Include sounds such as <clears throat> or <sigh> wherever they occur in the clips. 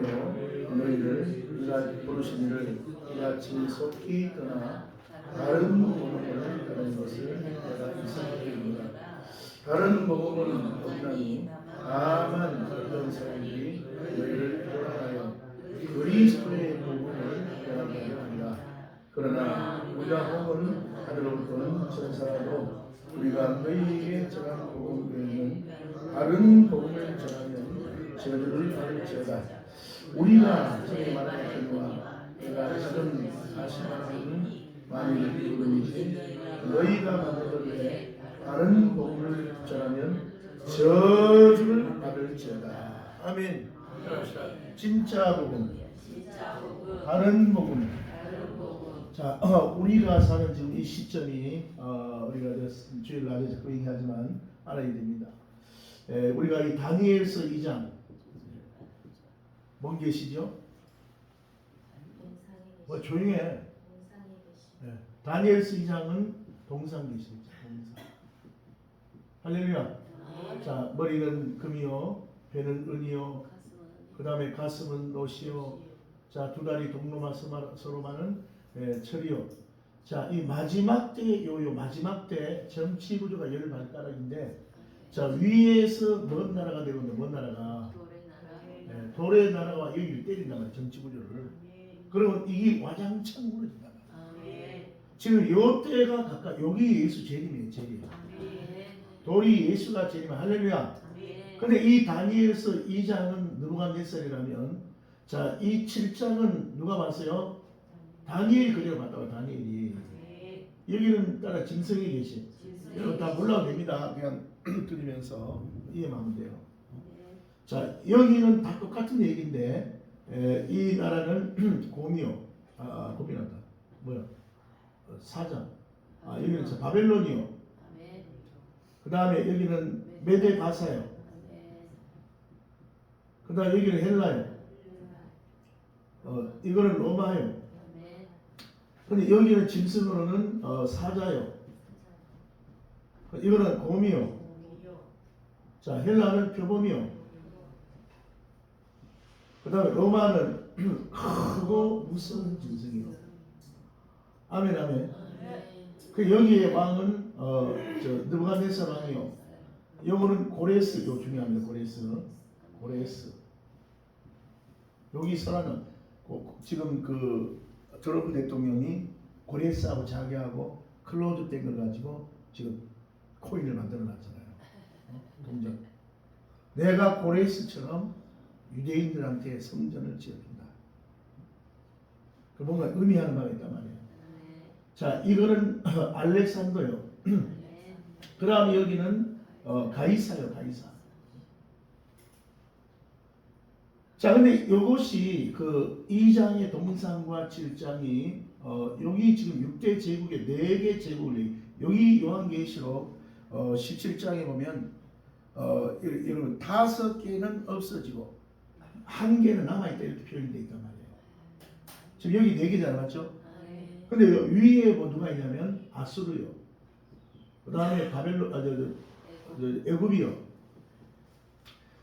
은혜로 너희를 이가 부르신 이를 이 아침에 속히 떠나 다른 복음을 따르는 것을 내가 이상하게 합니다. 다른 복음은 없나니 다만 어떤 사람들이 너희를 돌아가여 그리스도의 복음을 전하게 합니다. 그러나 우리가 혹은 하늘로부터 전사라도 우리가 너희에게 전한 복음 외에는 다른 복음을 전하면 저주를 받을지어다. 우리가 전에 말한 것과 내가 지금 말하는 만일 누구든지 너희가 외에 다른 복음을 전하면 저주를 받을지어다. 아멘. 진짜 복음, 다른 복음. 자, 어, 우리가 사는 지금 이 시점이 어, 우리가 저 주일 낮에 자꾸 얘기하지만 알아야 됩니다. 에, 우리가 이 다니엘서 2장 뭔 계시죠? 뭐 조용해. 예. 다니엘서 2장은 동상 계시죠. 동상. 할렐루야. 자, 머리는 금이요, 배는 은이요, 그 다음에 가슴은 노시요, 자, 두 다리 동로마 서로마는 예, 철이요. 자, 이 마지막 때, 요, 요 마지막 때 정치 구조가 열 발가락인데, 자, 위에서 먼 나라가 되고 있는데, 먼 나라가, 예, 돌의 나라가 여기를 때린단 말이에요, 정치 구조를. 그러면 이게 와장창 무너진다. 지금 요 때가 가까 여기 예수 재림이에요, 재림. 돌이 예수가 재림, 할렐루야. 근데 이 다니엘서 2장은 누가 몇 살이라면 자, 이 7장은 누가 봤어요? 다니엘이 그대로 봤다고 다니엘이. 여기는 따라 짐승이 계시. 여러분 다 몰라도 됩니다. 그냥 <clears throat> 들으면서 이해하면 돼요. 자, 여기는 다 똑같은 얘기인데 에, 이 나라는 <clears throat> 곰이요. 아, 아 곰이란다. 뭐야? 어, 사자. 아, 여기는 저 바벨론이요. 그 다음에 여기는 메데 바사요. 그 다음에 여기는 헬라요. 어, 이거는 로마요. 근데 여기는 짐승으로는 어, 사자요. 이거는 곰이요. 자, 헬라는 표범이요. 그 다음에 로마는 <clears throat> 크고 무서운 짐승이요. 아멘, 아멘. 그 여기에 왕은 어, 저 느부갓네살 왕이요. 요거는 고레스, 요 중요합니다. 고레스, 고레스. 여기 고- 지금 그 트럼프 대통령이 고레스하고 자기하고 클로즈 된걸 가지고 지금 코인을 만들어 놨잖아요. 어? 동전. 내가 고레스처럼 유대인들한테 성전을 지어준다. 그 뭔가 의미하는 바가 있단 말이에요. 자, 이거는 <clears throat> 알렉산더요. <clears throat> 그 다음에 여기는 어, 가이사요, 가이사. 자, 근데 이것이 그 2장의 동상과 7장이 어, 여기 지금 6대 제국의 4개 제국을 여기 요한계시록 어, 17장에 보면 어, 여러분 다섯 개는 없어지고 한 개는 남아있다 이렇게 표현되어 있단 말이에요. 지금 여기 네 개잖아, 맞죠? 근데 위에 뭐 누가 있냐면 아수르요. 그 다음에 바벨로, 아, 저, 저, 저, 애굽이요.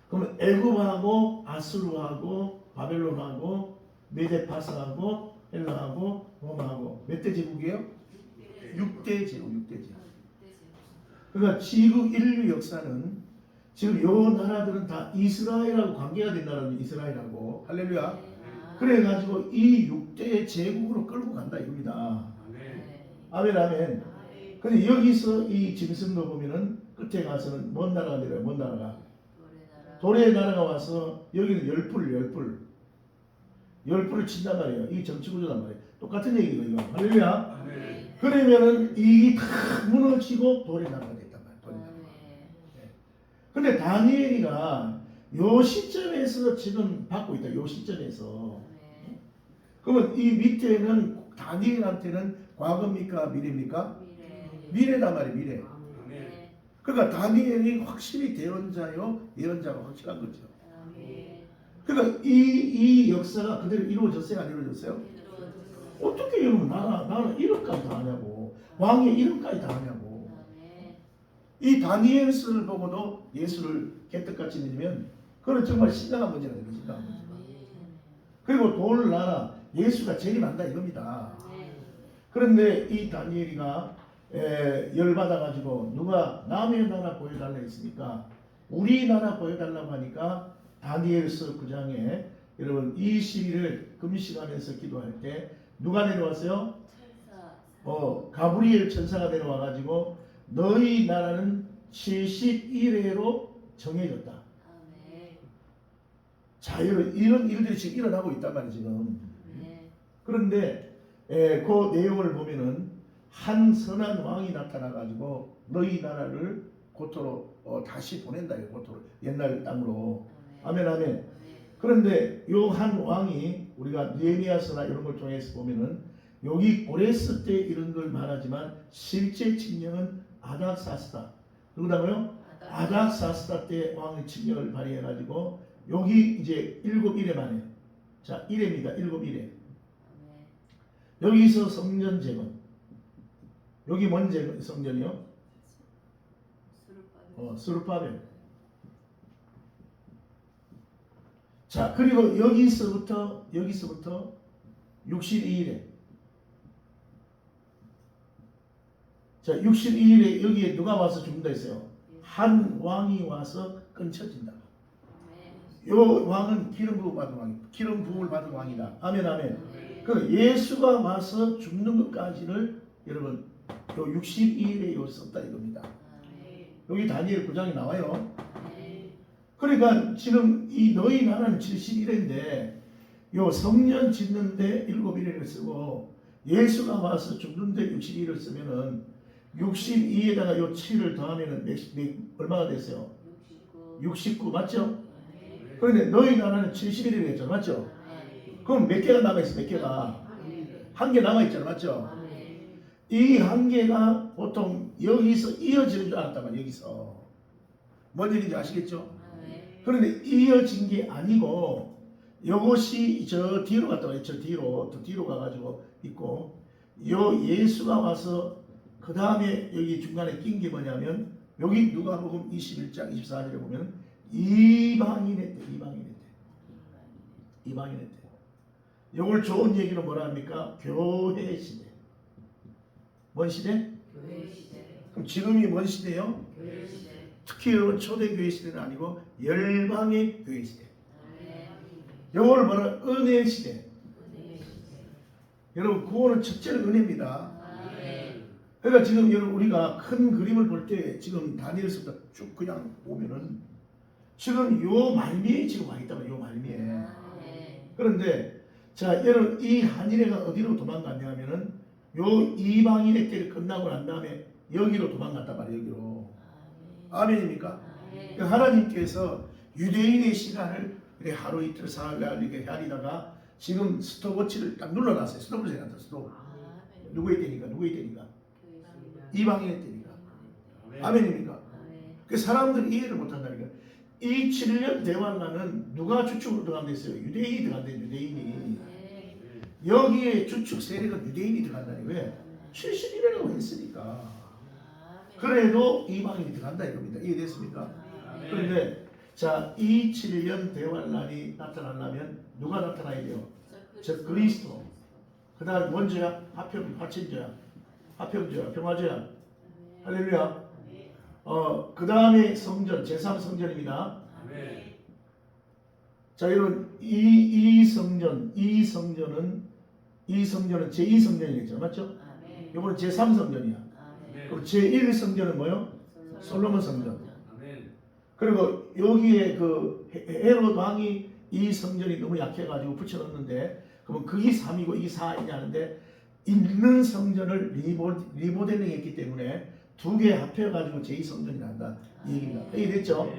그러면 애굽하고 아수르하고 바벨론하고 메데파스하고 헬라하고 로마하고 몇 대 제국이에요? 6대 제국, 6대 제국. 그러니까 지구 인류 역사는 지금 요 나라들은 다 이스라엘하고 관계가 된 나라는 이스라엘하고 할렐루야. 그래 가지고 이 6대 제국으로 끌고 간다 이겁니다. 아멘 아멘. 근데 여기서 이 짐승도 보면은 끝에 가서는 먼 나라가 내려요. 먼 나라가 돌의 나라가 와서 여기는 열불 열불 열불을 친단 말이에요. 이 정치 구조단 말이에요. 똑같은 이거. 할렐루야. 그러면은 이다 무너지고 돌의 나라가 근데 다니엘이가 요 시점에서 지금 받고 있다. 요 시점에서. 그러면 이 밑에는 다니엘한테는 과거입니까 미래입니까? 미래단 말이에요. 미래. 그러니까 다니엘이 확실히 대언자요 예언자가 확실한 거죠. 그러니까 이, 이 역사가 그대로 이루어졌어요? 안 이루어졌어요? 어떻게 여러분 나라 나라 이름까지 다 아냐고 왕의 이름까지 다 아냐고 이 다니엘서를 보고도 예수를 개떡같이 믿으면 그건 정말 심각한 문제가 되는 심각한 문제. 그리고 돌 나라 예수가 재림한다 이겁니다. 아멘. 그런데 이 다니엘이가 에, 열받아 가지고 누가 남의 나라 보여달라 했으니까 우리나라 보여달라고 하니까 다니엘서 9장에 여러분 20일을 금식하면서 기도할 때 누가 내려왔어요? 어 가브리엘 천사가 내려와 가지고 너희 나라는 70일회로 정해졌다. 아멘. 자 여러분 이런 일들이 지금 일어나고 있단 말이에요 지금. 네. 그런데 에, 그 내용을 보면은 한 선한 왕이 나타나 가지고 너희 나라를 고토로 어, 다시 보낸다 이 고토로 옛날 땅으로 아멘 아멘 아멘. 그런데 요 한 왕이 우리가 니에미아서나 이런 걸 통해서 보면은 여기 고레스 때 이런 걸 말하지만 실제 칙령은 아닥사스다. 누구다고요? 아닥사스다 때 왕의 칙령을 발휘해 가지고 여기 이제 일곱 일에 만에 자 일회입니다. 일곱 일회. 아멘. 여기서 성전 재건. 여기 뭔 재건 성전이요? 어, 스루파벨 자 그리고 여기서부터 여기서부터 62일에 자 62일에 여기에 누가 와서 죽는다 했어요 한 왕이 와서 끊쳐진다 아멘. 요 왕은 기름 부음 받은 왕이 기름 부음을 받은 왕이다 아멘 아멘 아멘. 그 예수가 와서 죽는 것까지를 여러분 요 62일에 요 썼다 이겁니다. 아멘. 여기 다니엘 9장에 나와요. 그러니까 지금 이 너희 나라는 71회인데 요 성년 짓는데 7일을 쓰고 예수가 와서 죽는데 62일을 쓰면은 62에다가 요 7을 더하면은 몇, 몇, 얼마가 됐어요? 69. 69 맞죠? 그런데 너희 나라는 71일이 됐죠 맞죠? 그럼 몇 개가 남아있어 몇 개가? 한 개 남아있잖아 맞죠? 이 한계가 보통 여기서 이어지는 줄 말이에요. 여기서. 뭔 얘기인지 아시겠죠? 그런데 이어진 게 아니고 이것이 저 뒤로 갔다 와요. 저 뒤로 더 뒤로 가가지고 있고 요 예수가 와서 그 다음에 여기 중간에 낀 게 뭐냐면 여기 누가복음 21장 24절에 보면 이방인의 때 이방인의 때 이방인의 때 이걸 좋은 얘기로 뭐라 합니까? 교회 시대 뭔 시대? 교회 시대. 그럼 지금이 뭔 시대요? 교회 시대. 특히 여러분 초대교회 시대는 아니고 열방의 교회 시대. 이걸 뭐라 은혜 시대. 은혜 시대. 여러분 그거는 첫째는 은혜입니다. 그러니까 지금 여러분 우리가 큰 그림을 볼 때 지금 다니엘서부터 쭉 그냥 보면은 지금 요 말미에 지금 와 있다고 요 말미에. 아멘. 그런데 자 여러분 이 한일회가 어디로 도망갔냐면은 요 이방인의 때를 끝나고 난 다음에 여기로 도망갔단 말이에요 여기로. 아멘. 아멘입니까? 아멘. 그 하나님께서 유대인의 시간을 이렇게 하루 이틀 사흘 이렇게 하리다가 지금 스톱워치를 딱 눌러놨어요. 스톱을 해놨다. 스톱. 누구의 때니까? 누구의 때니까? 이방인의 때니까. 아멘입니까? 아멘. 그 사람들이 이해를 못한다니까. 이 7년 대환란은 누가 주축으로 들어간 데있어요 유대인이 들어간대 유대인이. 아멘. 여기에 주축 세력은 유대인이 들어간다니 왜? 70일이라고 했으니까. 그래도 이방인이 들어간다 이겁니다. 이해됐습니까? 그런데 자, 이 7년 대환란이 나타나려면 누가 나타나야 돼요? 저 그리스도. 그 다음 원죄야, 화평, 화친죄야, 화평죄야, 평화죄야. 할렐루야. 어, 그 다음에 성전, 제3 성전입니다. 아멘. 자, 여러분, 이, 이 성전, 이 성전은, 이 성전은 제2 성전이겠죠. 맞죠? 아멘. 이거는 제3 성전이야. 아멘. 그럼 제1 성전은 뭐요? 솔로몬 성전. 아멘. 그리고 여기에 그 헤- 헤롯 왕이 이 성전이 너무 약해가지고 붙여놨는데 그러면 그게 3이고 이게 4이냐 하는데 있는 성전을 리모, 리모델링 했기 때문에 두 개 합해가지고 제2성전이 난다 이 얘기입니다. 이해됐죠? 아멘.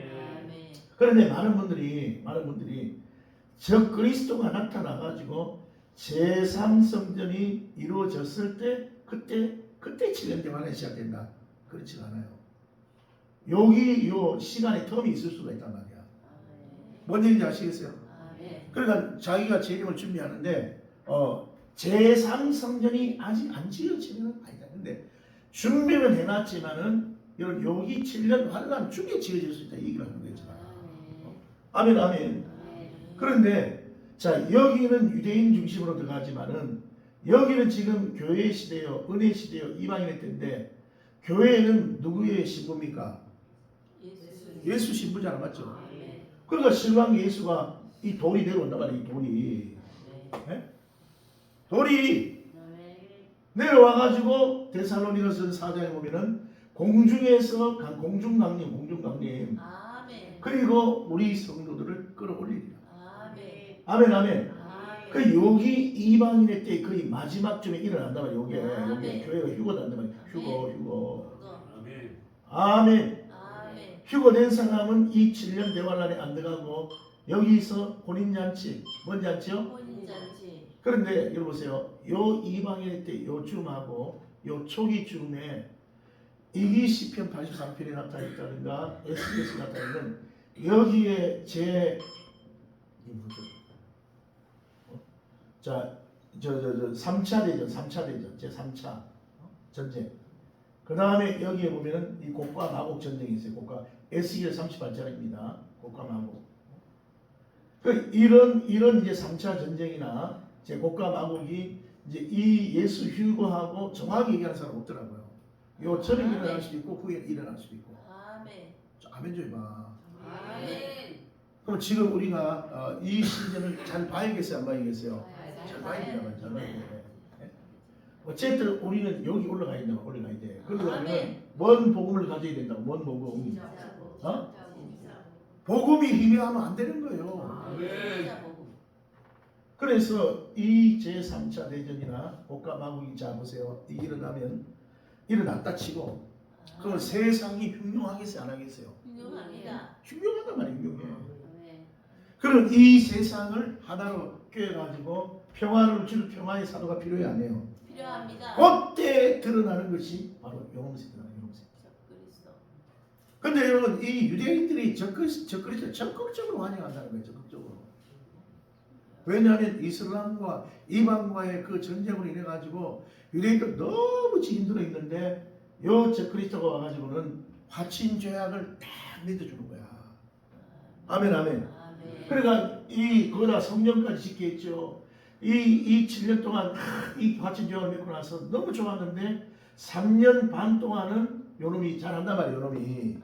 그런데 많은 분들이 많은 분들이 저 그리스도가 나타나가지고 제3성전이 이루어졌을 때 그때 그때 7년 대만에 시작된다. 그렇지 않아요. 여기 요 시간의 텀이 있을 수가 있단 말이야. 아멘. 뭔 얘기인지 아시겠어요? 그러니까 자기가 재림을 준비하는데 어, 제3성전이 아직 안 지어지면 아니다. 근데 준비는 해놨지만은 여러분 여기 7년 환란 중에 지어질 수 있다 이 얘기를 하는 거잖아. 아멘. 아멘 아멘. 아멘. 그런데 자 여기는 유대인 중심으로 들어가지만은 여기는 지금 교회 시대요, 은혜 시대요, 이방인의 때인데 교회는 누구의 신부입니까? 예수. 신부잖아, 맞죠? 아멘. 그러니까 신랑 예수가 이 돌이 내려온단 말이야, 이 돌이. 네. 돌이. 내려와가지고 데살로니가서 사장에 보면은 공중에서 강- 공중 강림, 공중 강림. 아멘. 그리고 우리 성도들을 끌어올리리라. 아멘. 아멘, 아멘. 아멘. 그 여기 이방인의 때 거의 마지막 쯤에 일어난단 말이야. 요게 아멘. 요게 교회가 휴거된단 말이야. 휴거, 휴거. 그거. 아멘. 아멘. 아멘. 휴거된 사람은 이 7년 대환란에 안 들어가고 여기서 혼인 잔치, 뭔 잔치요? 혼인잔치. 그런데 여러분 보세요. 요 이방인의 때요 줌하고 요 초기 줌에 이기 시편 83편에 나타나 있다든가 SBS 나타나 여기에 제? 어? 자, 저 저 저 3차 대전, 3차 대전, 제 3차 전쟁. 그 다음에 여기에 보면은 이 곡과 마곡 전쟁이 있어요. 곡과 에스겔 38장입니다. 곡과 마곡. 그 이런 이런 이제 3차 전쟁이나 제 곡과 마곡이 이제 이 예수 휴거하고 정확히 얘기하는 사람 없더라고요. 요 전에 아멘. 일어날 수도 있고 후에 일어날 수도 있고. 아멘. 자, 아멘 좀 해봐. 아멘. 그럼 지금 우리가 어, 이 시즌을 잘 봐야겠어요, 안 봐야겠어요? 잘 봐야 아멘. 돼요, 잘 봐야 돼요. 네. 어쨌든 우리는 여기 올라가야 된다, 올라가야 돼. 그러려면 아멘. 뭔 복음을 가져야 된다고, 뭔 복음? 어? 어? 복음이 희미하면 안 되는 거예요. 복음. 그래서 이 제3차 대전이나 국가 마국이 자 보세요. 이 일어나면 일어났다 치고 그 세상이 흉흉하겠어요, 안 하겠어요? 훌륭합니다. 흉흉하단 말이에요, 흉흉해. 아멘. 그럼 이 세상을 하나로 꿰가지고 평화를 줄 평화의 사도가 필요해 안 해요? 필요합니다. 그때 드러나는 것이 바로 용음색. 그리스도. 근데 여러분 이 유대인들이 적극 적극 적극적으로 환영한다는 거예요, 적극적으로. 왜냐하면 이슬람과 이방과의 그 전쟁으로 인해 가지고 유대인들 너무 힘들어 있는데 요 적그리스도가 와가지고는 화친 죄악을 딱 믿어주는 거야. 아멘, 아멘. 아멘. 그러니까 이 거다 성령까지 짓게 했죠. 이이 7년 동안 이 화친 죄악을 믿고 나서 너무 좋았는데 3년 반 동안은 요놈이 잘한단 말이에요, 요놈이.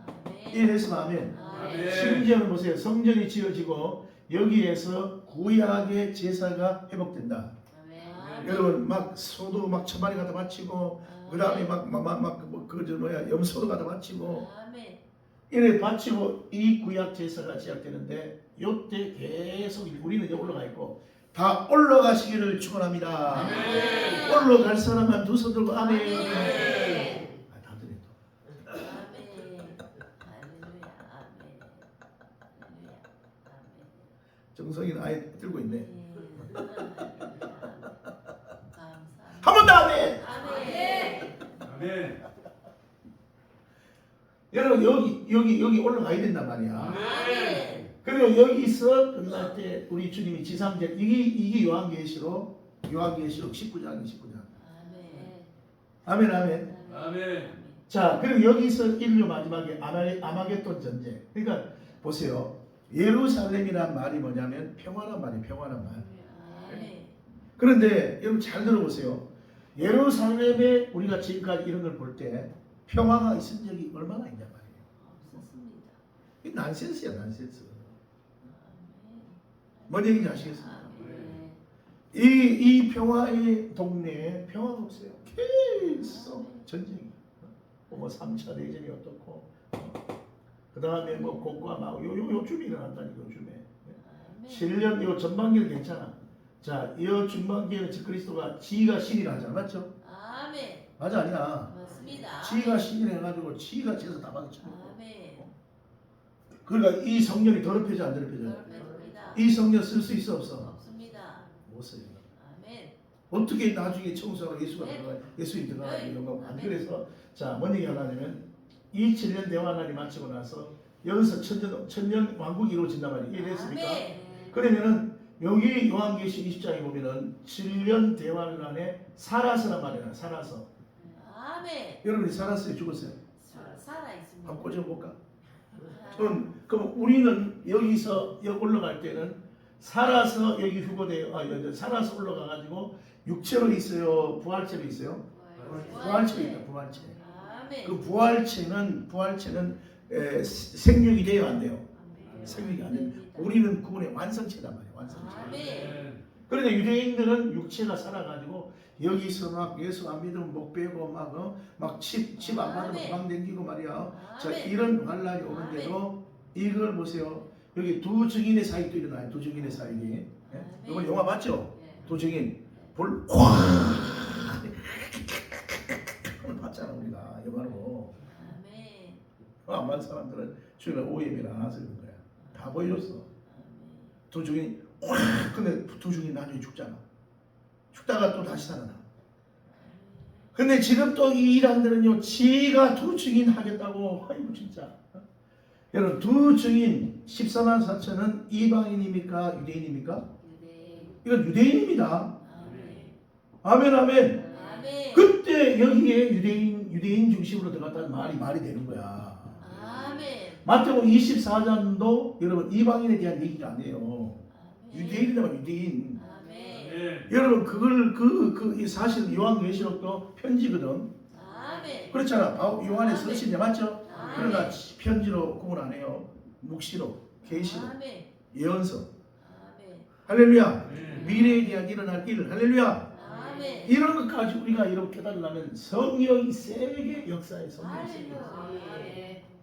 이래서 아멘. 아멘. 심지어는 보세요. 성전이 지어지고 여기에서 구약의 제사가 회복된다. 아멘. 여러분 막 소도 막 천마리 갖다 바치고 그 다음에 막막막그저 뭐야 염소도 갖다 바치고 아멘. 이래 바치고 이 구약 제사가 시작되는데 요때 계속 우리는 이제 올라가 있고 다 올라가시기를 축원합니다. 올라갈 사람만 두 손 들고 아멘. 아멘. 아, 다들 또. 아멘. 할렐루야. 아멘. 할렐루야. 아멘. 정성이는 아예 들고 있네. 예. 감사합니다. 한번더 아멘. 아멘. 아멘. 여러분 여기 여기 여기 올라가야 된단 말이야. 아멘. 그리고 여기서 끝날 때 우리 주님이 지상제 이게 이게 요한계시록 요한계시록 19장 19장. 아멘. 아멘 아멘. 아멘. 자 그리고 여기서 인류 마지막에 아마게, 아마겟돈 전쟁. 그러니까 보세요. 예루살렘이란 말이 뭐냐면 평화란 말이 평화란 말. 아멘. 그런데 여러분 잘 들어보세요. 예루살렘에 우리가 지금까지 이런 걸 볼 때 평화가 있은 적이 얼마나 있냐 말이에요. 없었습니다. 이 난센스야 난센스. 아멘. 뭔 얘기인지 아시겠어요? 아멘. 이, 이 평화의 동네에 평화가 없어요. 계속 전쟁이. 뭐 3차 대전이 어떻고, 그 다음에 뭐 곡과 막, 요, 요, 요즘에 일어난다니까, 요즘에. 아멘. 7년, 요 전반기는 괜찮아. 자, 이 전반기에는 그리스도가 지가 신이라 하잖아. 맞죠? 아멘. 맞아, 아니야. 맞습니다. 지가 신이라 해가지고 지가 죄서 다 받았잖아. 아멘. 그러니까 이 성령이 더럽혀져, 안 더럽혀져? 더럽혀집니다. 이 성령 쓸 수 있어, 없어? 없습니다. 못 써요. 아멘. 어떻게 나중에 청소하고 예수가 네. 들어가 예수님 들어가는 네. 영광 안 아멘. 그래서 자 뭔 얘기 하냐면 이 7년 대환란이 마치고 나서 여기서 천년 천년 왕국이 이루어진단 말이에요 이해됐습니까? 아멘. 그러면은 여기 요한계시 20장에 보면은 7년 대환란에 살아서란 말이에요 살아서 아멘. 여러분이 살았어요 죽었어요? 살아 있습니다. 한번 꽂아볼까? 그럼, 그럼 우리는 여기서 여기 올라갈 때는 살아서 여기 휴거돼요. 아, 여기 살아서 올라가 가지고 육체로 있어요. 부활체로 있어요. 부활체로 있다. 부활체. 아멘. 그 부활체는 부활체는 에, 생육이 돼요, 안 돼요? 생육이 안 돼요. 우리는 그분의 완성체단 말이에요. 완성체. 아멘. 그런데 유대인들은 육체가 살아가지고 여기서 막 예수 안 믿으면 목 빼고 막막칩칩안 받으면 아멘. 도망 댕기고 말이야. 자 아멘. 이런 환란이 오는데도 이걸 보세요. 여기 두 증인의 사이도 일어나요. 두 증인의 사이에. 예? 아멘. 이거 영화 봤죠? 네. 두 증인 볼 꽉. 그걸 봤잖아 우리가 영화로. 아멘. 안반 사람들은 주일날 오해를 안 그런 거야. 다 보여줬어. 두 증인 꽉. 근데 두 증인 나중에 죽잖아. 죽다가 또 다시 살아나. 근데 지금 또 이 이란들은요, 지가 두 증인 하겠다고, 아이고, 진짜. 여러분, 두 증인 14만 4천은 이방인입니까? 유대인입니까? 유대. 이건 유대인입니다. 아멘. 아멘, 아멘. 아멘. 그때 여기에 유대인, 유대인 중심으로 들어갔다는 말이 말이 되는 거야. 아멘. 마태복음 24장도 여러분, 이방인에 대한 얘기가 아니에요. 유대인이라면 유대인. 아멘. 여러분, 그걸, 그, 그, 이 사실 요한계시록도 편지거든. 아멘. 그렇잖아. 바울 요한의 서신이 맞죠? 아멘. 그러나 편지로 구분 안 해요. 묵시로, 계시로, 아멘. 예언서. 아멘. 할렐루야. 미래에 대한 일어날 일. 할렐루야. 아멘. 이런 것까지 우리가 이렇게 깨달으려면 성령이 세계 역사에 성령이 세계. 할렐루야.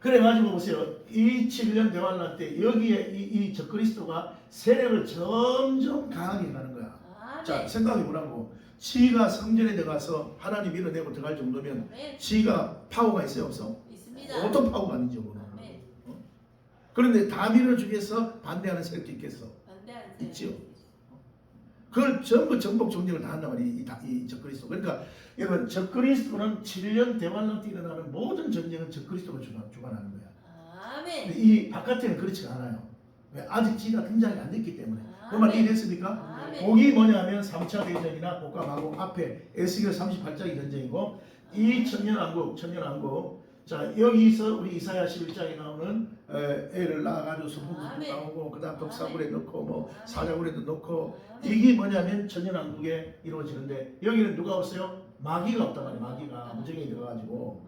그래 가지고 보세요. 이 7년 대환란 때 여기에 이, 이 적그리스도가 세력을 점점 강하게 가는 거야. 자 아멘. 생각해 보라고. 지가 성전에 들어가서 하나님 밀어내고 들어갈 정도면 아멘. 지가 파워가 있어요 없어? 있습니다. 어떤 파워가 아닌지 모르는 아멘. 그런데 다 밀어주겠어 반대하는 세력도 있겠어. 반대하는 있지요. 사람이 그걸 전부 정복 정력을 다 한단 말이에요. 이, 다- 이 적그리스도. 그러니까 여러분 적그리스도는 7년 대환란 때 일어나는 모든 전쟁은 적그리스도가 주관, 주관하는 거야. 아멘. 근데 이 바깥에는 그렇지가 않아요. 왜? 아직 지가 등장이 안 됐기 때문에. 그말 이해됐습니까? 아멘. 복이 뭐냐면 3차 대전이나 복감하고 앞에 에스겔 38장이 전쟁이고 이 천년왕국 천년왕국 자 여기서 우리 이사야 11장에 나오는 에, 애를 낳아가지고 소풍도 아멘. 나오고 그 다음 아멘. 독사굴에 넣고 뭐. 사자굴에도 넣고. 이게 뭐냐면 천년왕국에 이루어지는데 여기는 누가 없어요? 마귀가 없단 말이에요 마귀가 무정에 들어가지고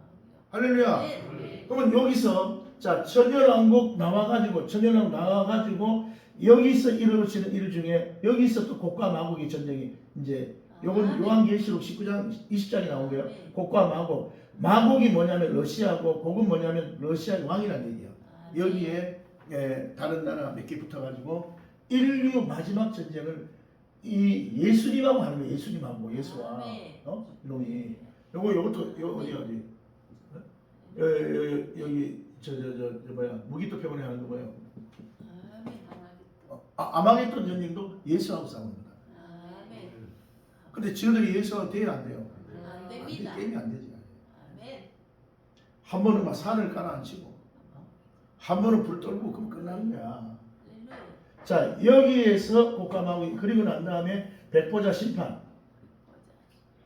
할렐루야 아멘. 그러면 여기서 자 천년왕국 나와가지고 천년왕국 나와가지고 여기서 이루어지는 일 중에 여기서 또 곡과 마곡의 전쟁이 이제 요건 아멘. 요한계시록 19장 20장에 나온 거예요. 아멘. 곡과 마곡. 마곡이 뭐냐면 러시아고 곡은 뭐냐면 러시아의 왕이라는 얘기예요. 아멘. 여기에 예, 다른 나라 몇 개 붙어가지고 인류 마지막 전쟁을 이 예수님하고 하는 거예요. 예수님하고 예수와 아멘. 어 이놈이 요거 요것도 요 어디 어디 여, 여, 여, 여기 저저저저 뭐야 무기도 병원에 하는 거 뭐예요? 아멘. 어, 아, 아마겟돈 전쟁도 예수하고 싸우는 거다. 아멘. 근데 지들이 예수가 돼야 안 돼요? 안 됩니다. 게임이 안 되지. 한 번은 막 산을 깔아앉히고 한 번은 불 떨고 그럼 끝나는 거야. 자 여기에서 곡감하고 그리고 난 다음에 백보자 심판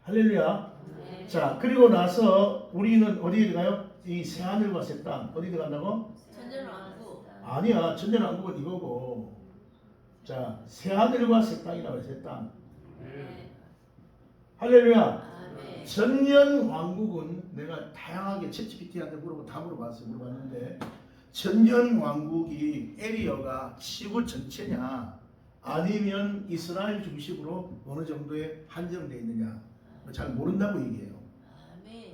할렐루야. 네. 자 그리고 나서 우리는 어디에 들어가요? 이 새하늘과 새 땅 어디 들어간다고? 천년왕국. 아니야 천년왕국은 이거고 자 새하늘과 새 땅이라고 해요 새 땅. 네. 할렐루야. 전년 왕국은 내가 다양하게 챗GPT한테 물어보 다 물어봤어요. 물어봤는데 전년 왕국이 에리어가 지구 전체냐 아니면 이스라엘 중심으로 어느 정도에 한정되어 있느냐 뭐잘 모른다고 얘기해요.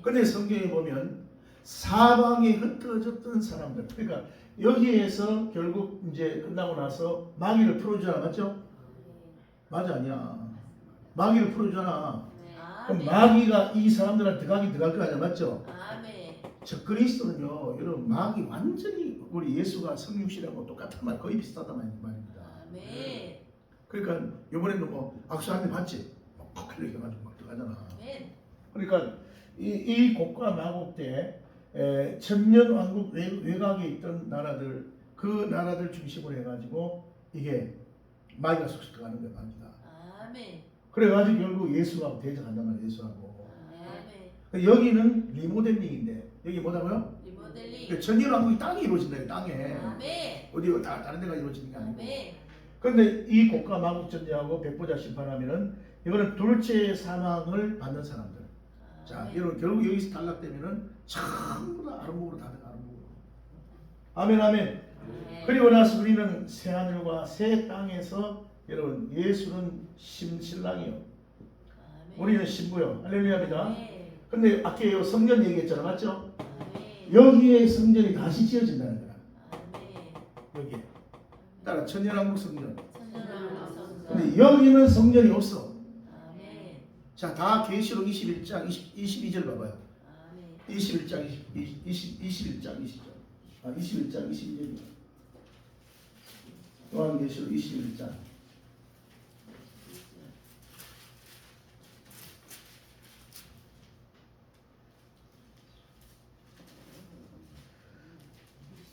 근데 성경에 보면 사방에 흩어졌던 사람들 그러니까 여기에서 결국 이제 끝나고 나서 마귀를 풀어주잖아 맞죠? 맞아 아니야 마귀를 풀어주잖아 그럼. 마귀가 이 사람들한테 들어가긴 들어갈 거 아니야 맞죠? 아멘. 저 그리스도는요 여러분 마귀 완전히 우리 예수가 성육신하고 똑같은 말 거의 비슷하단 말- 말입니다 아멘. 그러니까 이번에도 뭐 악수 한대 받지 막 흘리게 가지고 막 들어가잖아 아멘. 그러니까 이, 이 곡과 마곡 때 에, 천년 왕국 외, 외곽에 있던 나라들 그 나라들 중심으로 해가지고 이게 마귀가 거야 마귀가 아멘. 그래가지고 결국 예수하고 대적한단 말이야 예수하고 아멘. 여기는 리모델링인데 여기 뭐라고요? 리모델링. 그 전일 왕국이 땅에 이루어진다 이 땅에 아멘. 어디 다 다른 데가 이루어지는 게 아니고 아멘. 그런데 이 고가 마국 전쟁하고 백보자 심판하면은 이거는 둘째 사망을 받는 사람들. 자, 여러분 결국 여기서 탈락되면은 전부 다 아름목으로 다 아름목으로. 아멘 아멘. 그리고 나서 우리는 새 하늘과 새 땅에서 여러분 예수는 신 신랑이요. 우리는 신부요. 할렐루야입니다. 근데 아까 요 성전 얘기했잖아, 맞죠? 여기에 성전이 다시 지어진다는 거야. 여기. 따라 천년왕국 성전. 근데 여기는 성전이 없어. 자, 다 계시록 21장 20, 22절 봐봐요. 21장 20, 20, 21장 20절. 아, 21장 22절. 요한계시록 21장.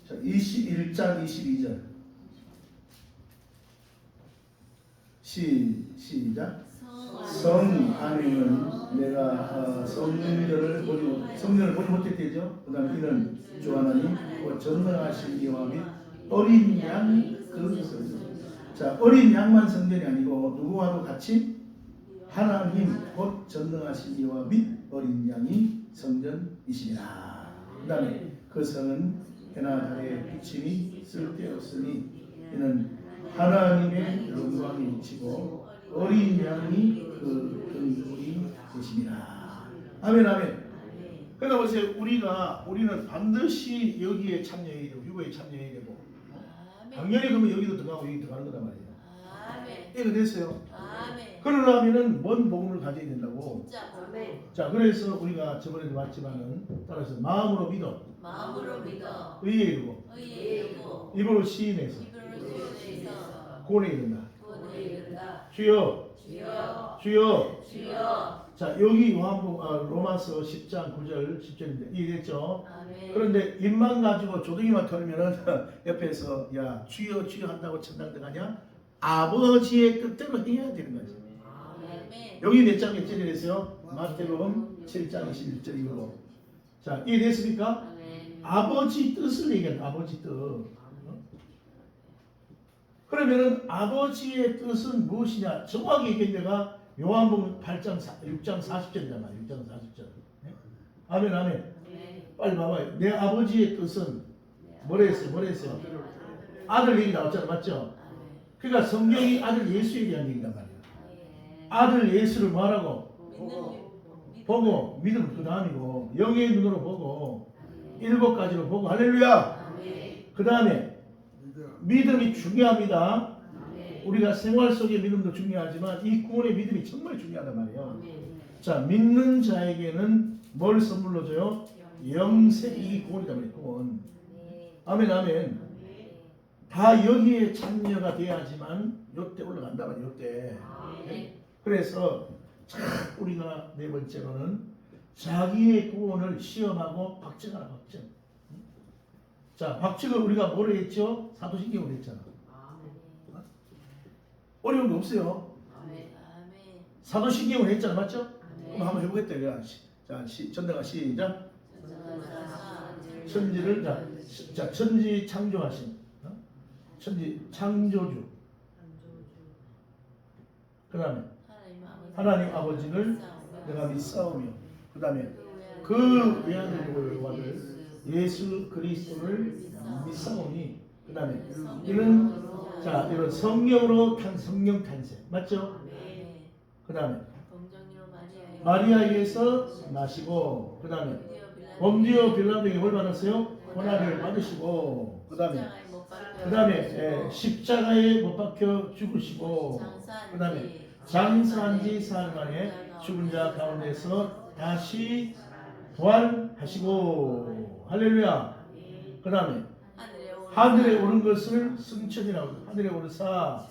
자, 21장 22절. 시 시작. 성 안에는 내가 어, 성전을 보지 못- 성전을 보지 못했대죠. 그다음 이는 주 하나님 곧 전능하신 이와 및 어린 양그 성전. 자 어린 양만 성전이 아니고 누구와도 같이 하나님 곧 전능하신 이와 및 어린 양이 성전이시니라. 그다음에 그 성은 해나 달의 비침이 쓸데없으니 이는 하나님의 영광이 비치고 어린 양이 그 등불이 되십니다. 아멘 아멘. 그러나 보세요 우리가 우리는 반드시 여기에 참여해야 되고 휴거에 참여해야 되고 당연히 그러면 여기도 들어가고 여기 들어가는 거단 말이에요. 이해가 됐어요? 그러려면은 뭔 복음을 가져야 된다고. 자 그래서 우리가 저번에도 봤지만은 따라서 마음으로 믿어 마음으로 믿어 의에 이르고 의에 이르고 입으로 시인해서 입으로 시원해서 구원에 이른다. 구원에 이른다 주여 주여 주여 주여 자 여기 요한복 아, 로마서 10장 9절 10절인데 이해됐죠? 아멘 그런데 입만 가지고 조둥이만 털면은 <laughs> 옆에서 야 주여 주여 한다고 천당 들어가냐? 아버지의 뜻대로 해야 되는 거지. 아멘 여기 몇 장 몇 절이랬어요? 마태복음 7장 21절 이거로. 자 이해됐습니까? 아버지 뜻을 얘기하는 아버지 뜻. 어? 그러면은 아버지의 뜻은 무엇이냐? 정확히 얘기한 데가 요한복음 8장 4, 6장 40절이란 말이에요. 6장 40절. 네? 아멘 아멘. 아멘 빨리 봐봐요. 내 아버지의 뜻은 뭐라 했어요? 뭐라 했어요? 아들 얘기 나왔잖아. 맞죠? 그러니까 성경이 아들 예수에 대한 얘기단 말이에요. 아들 예수를? 믿는 보고 믿음 그 다음이고 영의 눈으로 보고 일곱 가지로 보고 할렐루야. 그 다음에 믿음이 중요합니다. 우리가 생활 속의 믿음도 중요하지만 이 구원의 믿음이 정말 중요하단 말이에요. 자 믿는 자에게는 뭘 선물로 줘요? 영생 이 구원이다 말이에요. 구원. 아멘 아멘. 다 여기에 참여가 돼야지만 요때 올라간다 말이에요. 요때. 그래서 자 우리가 네 번째로는 자기의 구원을 시험하고 박정하라 박정. 자 박정을 우리가 뭐로 했죠? 사도신경으로 했잖아. 어려운 거 없어요. 사도신경으로 했잖아, 맞죠? 그럼 한번 해보겠다. 시- 자, 시, 전대가 시작. 천지를 자, 시- 자 천지 창조하신 어? 천지 창조주. 그다음에 하나님 아버지를 내가 믿사오며 그 다음에 그 외아들 여호와를 예수 그리스도를 믿사오니 그 다음에 이는 자 이런 성령으로 탄 성령 탄생 맞죠? 그 다음에 마리아에게서 나시고 그 다음에 범디오 빌라도에게 뭘 받았어요? 고난을 받으시고 그 다음에 그 다음에 예, 십자가에 못 박혀 죽으시고 그 다음에 장사한 지 사흘 만에 죽은 자 가운데서 다시 부활하시고. 할렐루야. 그 다음에 하늘에 오른 것을 승천이라고 하늘에 오르사.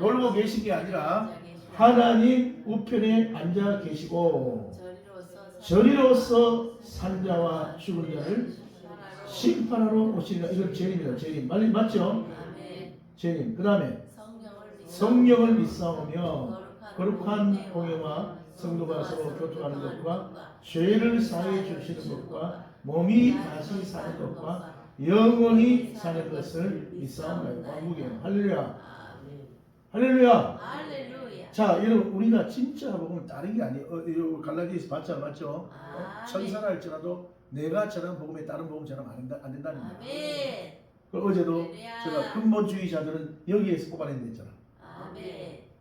놀고 계신 게 아니라 하나님 우편에 앉아 계시고 저리로서 산자와 죽은 자를 심판하러 오시리라. 이건 재림이다. 재림 맞- 맞죠? 재림 그 다음에 성령을 믿사오며 거룩한 공예와 성도가 서로 교통하는 것과 죄를 사해 주시는 것과 몸이 다시 사는 것과 영원히 사는 것을 믿사옵나요 왕국에 할렐루야 할렐루야. 할렐루야. 자, 여러분 우리가 진짜 보면 다른 게 아니에요. 어, 요 갈라디아서 봤죠, 맞죠? 어? 아멘. 천사라 할지라도 내가 전한 복음에 다른 복음 전하면 안, 된다, 안 된다는 거예요. 그 어제도. 제가 근본주의자들은 여기에서 뽑아낸댔잖아.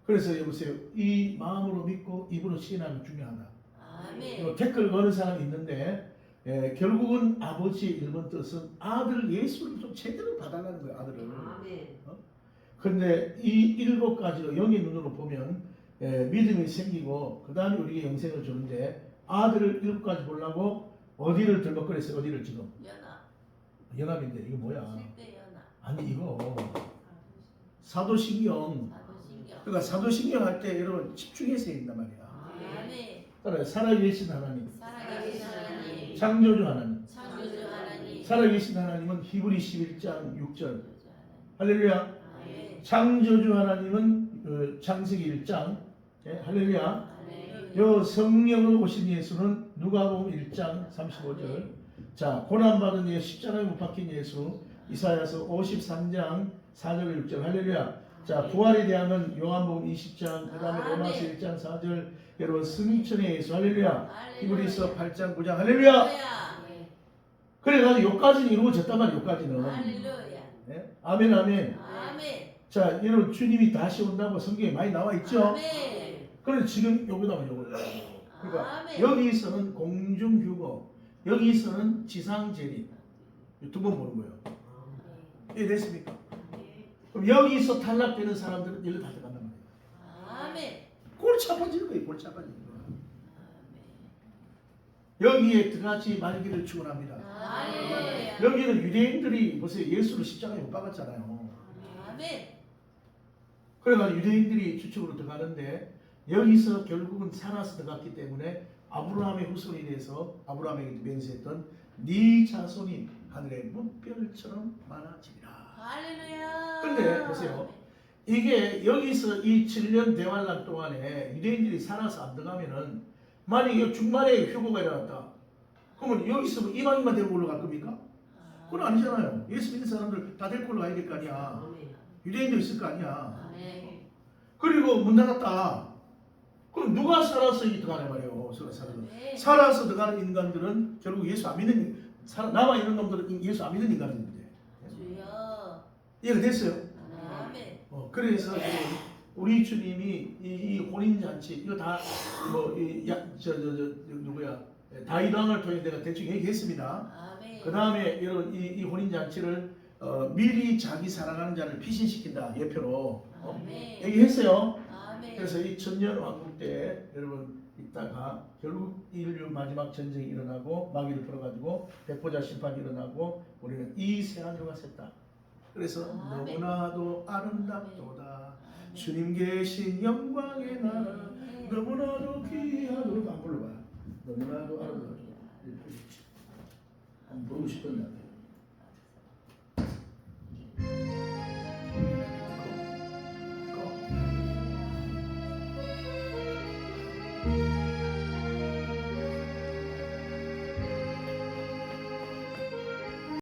그래서 여보세요. 이 마음으로 믿고 입으로 시인하는 게 중요하다. 아멘. 뭐 댓글 거는 사람이 있는데 예, 결국은 아버지의 일본 뜻은 아들 예수를 좀 제대로 봐달라는 거예요. 아들을. 아멘. 근데 이 일곱 가지로 영의 눈으로 보면 예, 믿음이 생기고 그 다음에 우리에게 영생을 주는데 아들을 일곱 가지 보려고 어디를 들먹거렸어요? 어디를 지금? 연합. 연합인데 이거 뭐야? 실대 연합. 아니 이거 사도신경 사도신경. 그러니까 사도신경 할 때 여러분 집중해서 해야 된단 말이야. 아멘. 따라요. 살아계신 하나님, 살아계신 하나님. 창조주 하나님, 창조주 하나님. 살아계신 하나님은 히브리 11장 6절 할렐루야. 아멘. 창조주 하나님은 그 창세기 1장 예, 할렐루야. 할렐루야. 요 성령으로 오신 예수는 누가복음 1장 35절. 자 고난 받은 예수 십자가에 못 박힌 예수 이사야서 53장 4절 6절 할렐루야. 자 부활에 대한은 요한복음 20장 그 다음에 아멘. 로마서 1장 4절 여러분 승천의 예수 할렐루야. 히브리서 8장 9장 할렐루야. 그래가지고 요까지는 이루어졌단 말이야 요까지는. 할렐루야. 예? 아멘 아멘. 아멘. 자 여러분 주님이 다시 온다고 성경에 많이 나와 있죠. 아멘. 그런데 지금 여기다 요거. 그러니까 아멘. 여기서는 공중 휴거, 여기서는 지상 재림. 두 번 보는 거예요. 이해됐습니까? 그럼 여기서 탈락되는 사람들은 일로 다 들어간단 말이에요. 아멘. 골치 아파지는 거예요. 골치 아파지는 거예요. 여기에 들어가지 말기를 축원합니다. 할렐루야. 여기는 유대인들이 보세요. 예수를 십자가에 못 박았잖아요. 아멘. 그래가지고 유대인들이 주축으로 들어가는데 여기서 결국은 살아서 들어갔기 때문에 아브라함의 후손이 돼서 아브라함에게 맹세했던 네 자손이 하늘의 물결처럼 많아지리라. 할렐루야. 근데 보세요. 이게 여기서 이 7년 대환란 동안에 유대인들이 살아서 안 들어가면은 만약에 중간에 휴고가 일어났다. 그러면 여기서 뭐 이방인만 데리고 올라갈 겁니까? 그건 아니잖아요. 예수 믿는 사람들 다 데리고 올라가야 될 거 아니야. 유대인도 있을 거 아니야. 그리고 문 닫았다. 그럼 누가 살아서 이 들어가냐 말이에요. 살아 살아. 아멘. 살아서 들어가는 인간들은 결국 예수 안 믿는 살아 남아 있는 놈들은 예수 안 믿는. 주여. 이해가 됐어요? 어, 그래서 우리 주님이 이, 이 혼인 잔치 이거 다 뭐이저저 저, 누구야 다이당을 통해 내가 대충 얘기했습니다. 그 다음에 여러분 이, 이 혼인 잔치를 어, 미리 자기 사랑하는 자를 피신시킨다 예표로 어. 얘기했어요. 아멘. 그래서 이 천년 왕국 때 여러분 있다가 결국 인류 마지막 전쟁이 일어나고 마귀를 풀어가지고 백보자 심판이 일어나고 우리는 이 세안으로 갔었다. 그래서 너무나도 아름답도다. 주님 계신 영광의 나라 너무나도 귀하도록 안 불러봐. 너무나도 아름답도다. 한번 보고 싶었나 봐요.